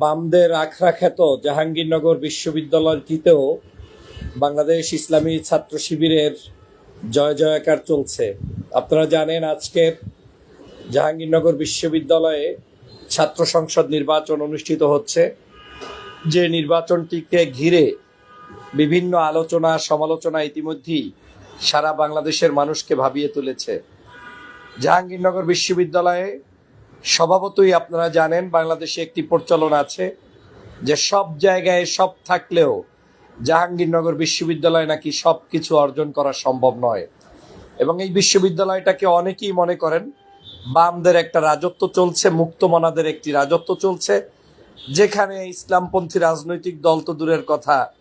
বামদের আখড়া খ্যাত জাহাঙ্গীরনগর বিশ্ববিদ্যালয়টিতেও বাংলাদেশ ইসলামী ছাত্র শিবিরের জয় জয়কার চলছে। আপনারা জানেন আজকের জাহাঙ্গীরনগর বিশ্ববিদ্যালয়ে ছাত্র সংসদ নির্বাচন অনুষ্ঠিত হচ্ছে। যে নির্বাচনটিকে ঘিরে বিভিন্ন আলোচনা, সমালোচনা ইতিমধ্যেই সারা বাংলাদেশের মানুষকে ভাবিয়ে তুলেছে। জাহাঙ্গীরনগর বিশ্ববিদ্যালয়ে স্বভাবতই আপনারা জানেন বাংলাদেশে একটি প্রচলন আছে যে সব জায়গায় সব থাকলেও জাহাঙ্গীরনগর বিশ্ববিদ্যালয় নাকি সব কিছু অর্জন করা সম্ভব নয়। এবং এই বিশ্ববিদ্যালয়টাকে অনেকেই মনে করেন বামদের একটা রাজত্ব চলছে, মুক্তমনাদের একটি রাজত্ব চলছে, যেখানে ইসলামপন্থী রাজনৈতিক দল তো দূরের কথা।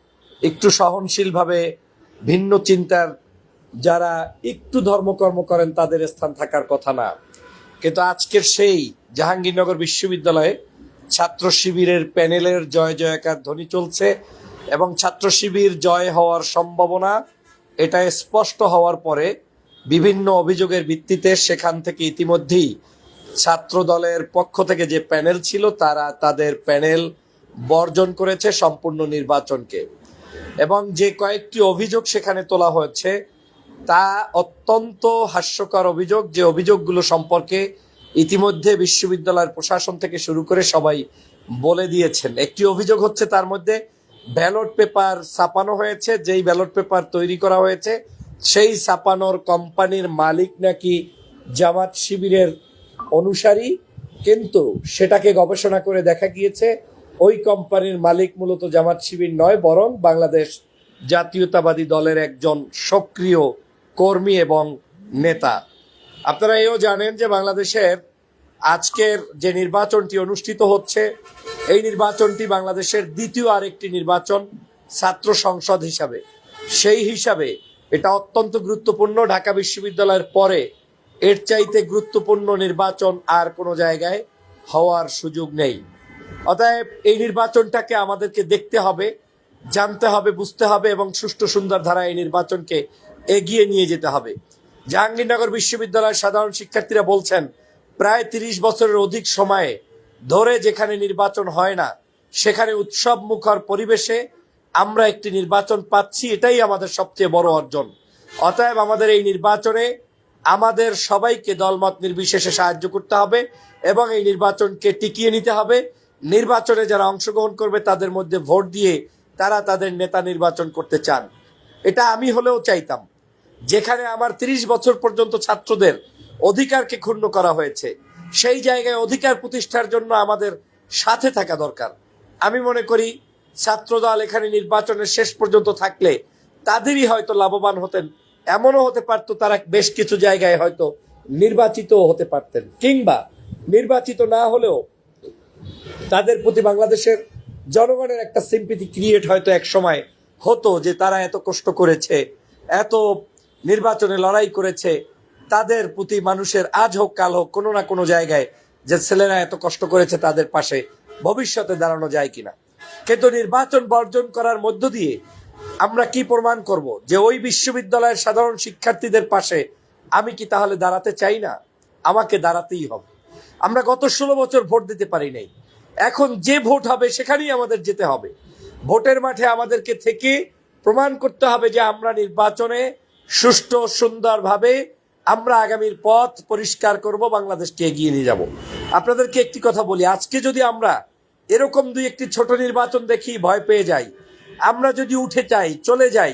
একটু সহনশীলভাবে ভিন্ন চিন্তার যারা একটু ধর্মকর্ম করেন তাদের স্থান থাকার কথা না। কিন্তু আজকের সেই জাহাঙ্গীরনগর বিশ্ববিদ্যালয়ে ছাত্র শিবিরের প্যানেলের জয় জয়কার ধ্বনি চলছে এবং ছাত্র শিবির জয় হওয়ার সম্ভাবনা এটা স্পষ্ট হওয়ার পরে বিভিন্ন অভিযোগের ভিত্তিতে সেখান থেকে ইতিমধ্যেই ছাত্র দলের পক্ষ থেকে যে প্যানেল ছিল, তারা তাদের প্যানেল বর্জন করেছে সম্পূর্ণ নির্বাচনকে। এবং যে কয়েকটি অভিযোগ সেখানে তোলা হয়েছে তা অত্যন্ত হাস্যকর অভিযোগ যে অভিযোগগুলো সম্পর্কে ইতিমধ্যে বিশ্ববিদ্যালয়ের প্রশাসন থেকে শুরু করে সবাই বলে দিয়েছেন। একটি অভিযোগ হচ্ছে তার মধ্যে ব্যালট পেপার ছাপানো হয়েছে, যেই ব্যালট পেপার তৈরি করা হয়েছে, সেই ছাপানোর কোম্পানির মালিক নাকি জামাত শিবিরের অনুসারী, কিন্তু সেটাকে গবেষণা করে দেখা গিয়েছে, ওই কোম্পানির মালিক মূলত জামাত শিবির নয়, বরং বাংলাদেশ জাতীয়তাবাদী দলের একজন সক্রিয় কর্মী এবং নেতা। আপনারা এও জানেন যে বাংলাদেশের আজকের যে নির্বাচনটি অনুষ্ঠিত হচ্ছে, এই নির্বাচনটি বাংলাদেশের দ্বিতীয় আরেকটি নির্বাচন ছাত্র সংসদ হিসাবে। সেই হিসাবে এটা অত্যন্ত গুরুত্বপূর্ণ। ঢাকা বিশ্ববিদ্যালয়ের পরে এর চাইতে গুরুত্বপূর্ণ নির্বাচন আর কোনো জায়গায় হওয়ার সুযোগ নেই। অতএব এই নির্বাচনটাকে আমাদেরকে দেখতে হবে, জানতে হবে, বুঝতে হবে এবং সুষ্ঠু সুন্দর ধারা এই নির্বাচনকে এগিয়ে নিয়ে যেতে হবে। জাহাঙ্গীরনগর বিশ্ববিদ্যালয়ের সাধারণ শিক্ষার্থীরা বলছেন, প্রায় তিরিশ বছরের অধিক সময়ে ধরে যেখানে নির্বাচন হয় না, সেখানে উৎসব মুখর পরিবেশে আমরা একটি নির্বাচন পাচ্ছি, এটাই আমাদের সবচেয়ে বড় অর্জন। অতএব আমাদের এই নির্বাচনে আমাদের সবাইকে দলমত নির্বিশেষে সাহায্য করতে হবে এবং এই নির্বাচনকে টিকিয়ে নিতে হবে। নির্বাচনে যারা অংশগ্রহণ করবে, তাদের মধ্যে ভোট দিয়ে তারা তাদের নেতা নির্বাচন করতে চান। এটা আমি হলেও চাইতাম। যেখানে আমার তিরিশ বছর পর্যন্ত ছাত্রদের অধিকারকে ক্ষুণ্ণ করা হয়েছে। সেই জায়গায় অধিকার প্রতিষ্ঠার জন্য আমাদের সাথে থাকা দরকার। আমি মনে করি, ছাত্রদল এখানে নির্বাচনের শেষ পর্যন্ত থাকলে তাদেরই হয়তো লাভবান হতেন, এমনও হতে পারতো তারা বেশ কিছু জায়গায় হয়তো নির্বাচিত হতে পারতেন। কিংবা নির্বাচিত না হলেও তাদের প্রতি বাংলাদেশের জনগণের একটা সিম্পিতি ক্রিয়েট হয়তো এক সময় হতো যে তারা এত কষ্ট করেছে, এত নির্বাচনে লড়াই করেছে, তাদের প্রতি মানুষের আজ হোক কাল হোক কোনো না কোনো জায়গায় যে ছেলেরা এত কষ্ট করেছে তাদের পাশে ভবিষ্যতে দাঁড়ানো যায় কিনা। কিন্তু নির্বাচন বর্জন করার মধ্য দিয়ে আমরা কি প্রমাণ করব যে ওই বিশ্ববিদ্যালয়ের সাধারণ শিক্ষার্থীদের পাশে আমি কি তাহলে দাঁড়াতে চাই না? আমাকে দাঁড়াতেই হবে। আমরা গত ষোলো বছর ভোট দিতে পারি নাই। এখন যে ভোট হবে সেখানেই আমাদের যেতে হবে। ভোটের মাঠে আমাদেরকে থেকে প্রমাণ করতে হবে যে আমরা নির্বাচনে সুষ্ঠু সুন্দরভাবে আমরা আগামীর পথ পরিষ্কার করব, বাংলাদেশকে এগিয়ে নিয়ে যাব। আপনাদেরকে একটি কথা বলি, আজকে যদি আমরা এরকম দুই একটি ছোট নির্বাচন দেখি, ভয় পেয়ে যাই। আমরা যদি উঠে যাই, চলে যাই,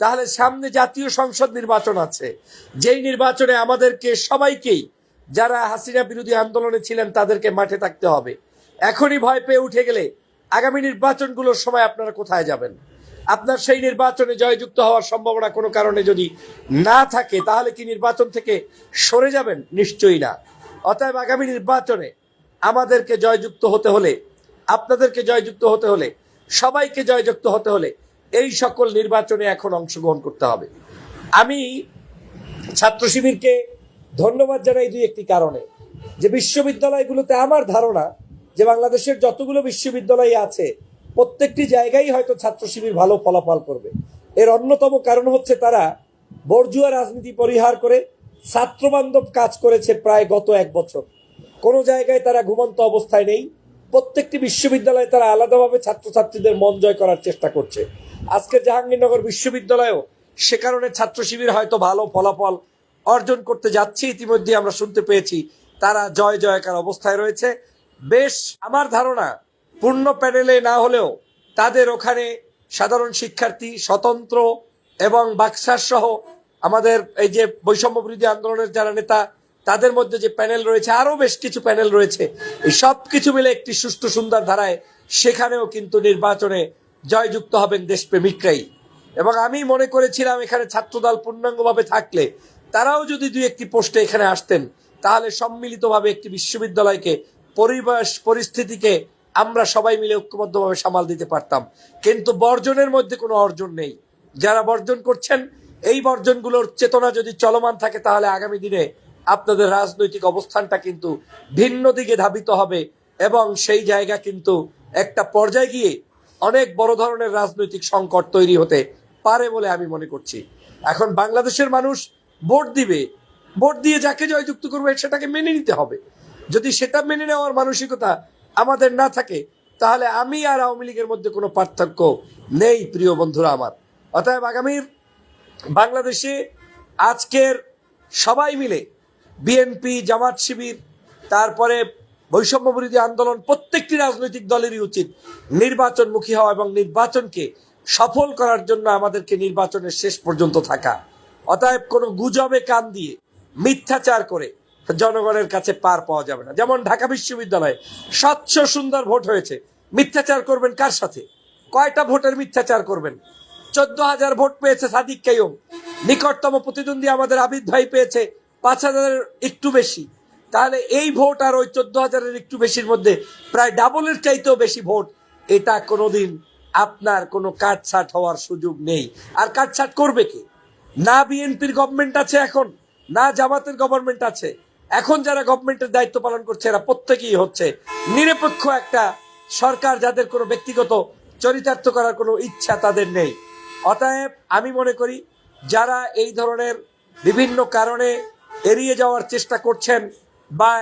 তাহলে সামনে জাতীয় সংসদ নির্বাচন আছে। যেই নির্বাচনে আমাদেরকে সবাইকেই, যারা হাসিনা বিরোধী আন্দোলনে ছিলেন, তাদেরকে মাঠে থাকতে হবে। এখনই ভয় পেয়ে উঠে গেলে আগামী নির্বাচনগুলোর সময় আপনারা কোথায় যাবেন? আপনার সেই নির্বাচনে জয়যুক্ত হওয়ার সম্ভাবনা কোনো কারণে যদি না থাকে, তাহলে কি নির্বাচন থেকে সরে যাবেন? নিশ্চয়ই না। অতএব আগামী নির্বাচনে আমাদেরকে জয়যুক্ত হতে হলে, আপনাদেরকে জয়যুক্ত হতে হলে, সবাইকে জয়যুক্ত হতে হলে এই সকল নির্বাচনে এখন অংশগ্রহণ করতে হবে। আমি ছাত্র শিবিরকে ধন্যবাদ জানাই দুই একটি কারণে। যে বিশ্ববিদ্যালয়গুলোতে আমার ধারণা যে বাংলাদেশের যতগুলো বিশ্ববিদ্যালয় আছে প্রত্যেকটি জায়গায় হয়তো ছাত্র শিবির ভালো ফলাফল করবে। এর অন্যতম কারণ হচ্ছে তারা বর্জুয়া রাজনীতি পরিহার করে ছাত্রবান্ধব কাজ করেছে প্রায় গত এক বছর। কোনো জায়গায় তারা ঘুমন্ত অবস্থায় নেই। প্রত্যেকটি বিশ্ববিদ্যালয়ে তারা আলাদাভাবে ছাত্রছাত্রীদের মন জয় করার চেষ্টা করছে। আজকে জাহাঙ্গীরনগর বিশ্ববিদ্যালয়েও সে কারণে ছাত্র শিবির হয়তো ভালো ফলাফল অর্জন করতে যাচ্ছে। ইতিমধ্যে আমরা শুনতে পেয়েছি, তারা জয় জয়কার অবস্থায় রয়েছে। বেশ, আমার ধারণা পূর্ণ প্যানেলে না হলেও তাদের ওখানে সাধারণ শিক্ষার্থী স্বতন্ত্র এবং বাক্সার সহ আমাদের এই যে বৈষম্য বিরোধী আন্দোলনের যারা নেতা, তাদের মধ্যে যে প্যানেল রয়েছে আরও বেশ কিছু প্যানেল রয়েছে। এই সব কিছু মিলে একটি সুষ্ঠু সুন্দর ধারায় সেখানেও কিন্তু নির্বাচনে জয়যুক্ত হবেন দেশপ্রেমিকরাই। এবং আমি মনে করেছিলাম এখানে ছাত্রদল পূর্ণাঙ্গভাবে থাকলে তারাও যদি দুই একটি পোস্টে এখানে আসতেন, তাহলে সম্মিলিতভাবে একটি বিশ্ববিদ্যালয়কে পরিবেশ, পরিস্থিতিকে আমরা সবাই মিলে ঐক্যবদ্ধভাবে সামাল দিতে পারতাম। কিন্তু বর্জনের মধ্যে কোনো অর্জন নেই। যারা বর্জন করছেন, এই বর্জনগুলোর চেতনা যদি চলমান থাকে, তাহলে আগামী দিনে আপনাদের রাজনৈতিক অবস্থানটা কিন্তু ভিন্ন দিকে ধাবিত হবে এবং সেই জায়গা কিন্তু একটা পর্যায়ে গিয়ে অনেক বড় ধরনের রাজনৈতিক সংকট তৈরি হতে পারে বলে আমি মনে করছি। এখন বাংলাদেশের মানুষ ভোট দিবে। ভোট দিয়ে যাকে জয়যুক্ত করবে, সেটাকে মেনে নিতে হবে। যদি সেটা মেনে নেওয়ার মানসিকতা আমাদের না থাকে, তাহলে আমি আর আওয়ামী লীগের মধ্যে কোনো পার্থক্য নেই, প্রিয় বন্ধুরা আমার। অতএব আগামীর বাংলাদেশে আজকের সবাই মিলে বিএনপি জামাত শিবির, তারপরে বৈষম্য বিরোধী আন্দোলন প্রত্যেকটি রাজনৈতিক দলেরই উচিত নির্বাচনমুখী হওয়া এবং নির্বাচনকে সফল করার জন্য আমাদেরকে নির্বাচনের শেষ পর্যন্ত থাকা। অতএব কোনো গুজবে কান দিয়ে মিথ্যাচার করে জনগণের কাছে পার পাওয়া যাবে না। যেমন ঢাকা বিশ্ববিদ্যালয়ে স্বচ্ছ সুন্দর ভোট হয়েছে। মিথ্যাচার করবেন কার সাথে? কয়টা ভোটের মিথ্যাচার করবেন? চোদ্দ হাজার ভোট পেয়েছে সাদিক কাইম নিকটতম প্রতিদ্বন্দ্বী আমাদের আবিদ ভাই পেয়েছে পাঁচ হাজারের একটু বেশি। তাহলে এই ভোট আর ওই চোদ্দ হাজারের একটু বেশির মধ্যে প্রায় ডাবলের চাইতেও বেশি ভোট, এটা কোনোদিন আপনার কোনো কাটছাট হওয়ার সুযোগ নেই। আর কাটছাট করবে কে? না বিএনপির গভর্নমেন্ট আছে এখন, না জামাতের গভর্নমেন্ট আছে। এখন যারা গভর্নমেন্টের দায়িত্ব পালন করছে, এরা প্রত্যেকেই হচ্ছে নিরপেক্ষ একটা সরকার যাদের কোনো ব্যক্তিগত চরিতার্থ করার কোনো ইচ্ছা তাদের নেই। অতএব আমি মনে করি, যারা এই ধরনের বিভিন্ন কারণে এড়িয়ে যাওয়ার চেষ্টা করছেন বা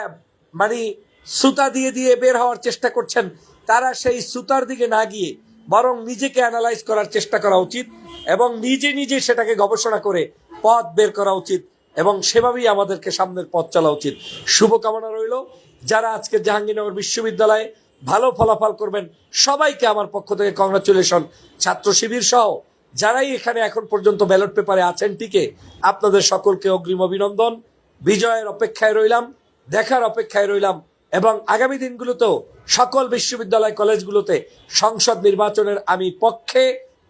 মানে সুতা দিয়ে দিয়ে বের হওয়ার চেষ্টা করছেন, তারা সেই সুতার দিকে না গিয়ে বরং নিজেকে অ্যানালাইজ করার চেষ্টা করা উচিত এবং নিজে নিজে সেটাকে গবেষণা করে পথ বের করা উচিত। এবং সেভাবেই আমাদেরকে সামনের পথ চলা উচিত। শুভকামনা রইল। যারা আজকে জাহাঙ্গীরনগর বিশ্ববিদ্যালয়ে ভালো ফলাফল করবেন, সবাইকে আমার পক্ষ থেকে কংগ্রাচুলেশন ছাত্র শিবির সহ যারাই এখানে এখন পর্যন্ত ব্যালট পেপারে আছেন টিকে, আপনাদের সকলকে অগ্রিম অভিনন্দন। বিজয়ের অপেক্ষায় রইলাম, দেখার অপেক্ষায় রইলাম এবং আগামী দিনগুলোতেও সকল বিশ্ববিদ্যালয় কলেজগুলোতে সংসদ নির্বাচনের আমি পক্ষে,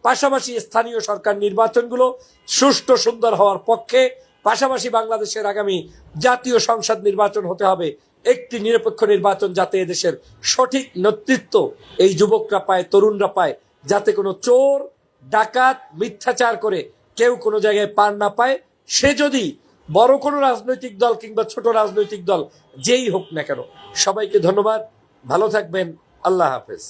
পাশাপাশি স্থানীয় সরকার নির্বাচনগুলো সুষ্ঠু সুন্দর হওয়ার পক্ষে পাশাপাশি বাংলাদেশের আগামী জাতীয় সংসদ নির্বাচন হতে হবে। একটি নিরপেক্ষ নির্বাচন যাতে এদেশের সঠিক নেতৃত্ব এই যুবকরা পায়, তরুণরা পায়, যাতে কোনো চোর, ডাকাত, মিথ্যাচার করে কেউ কোনো জায়গায় পার না পায়। সে যদি বড় কোনো রাজনৈতিক দল কিংবা ছোট রাজনৈতিক দল যেই হোক না কেন। সবাইকে ধন্যবাদ। ভালো থাকবেন। আল্লাহ হাফেজ।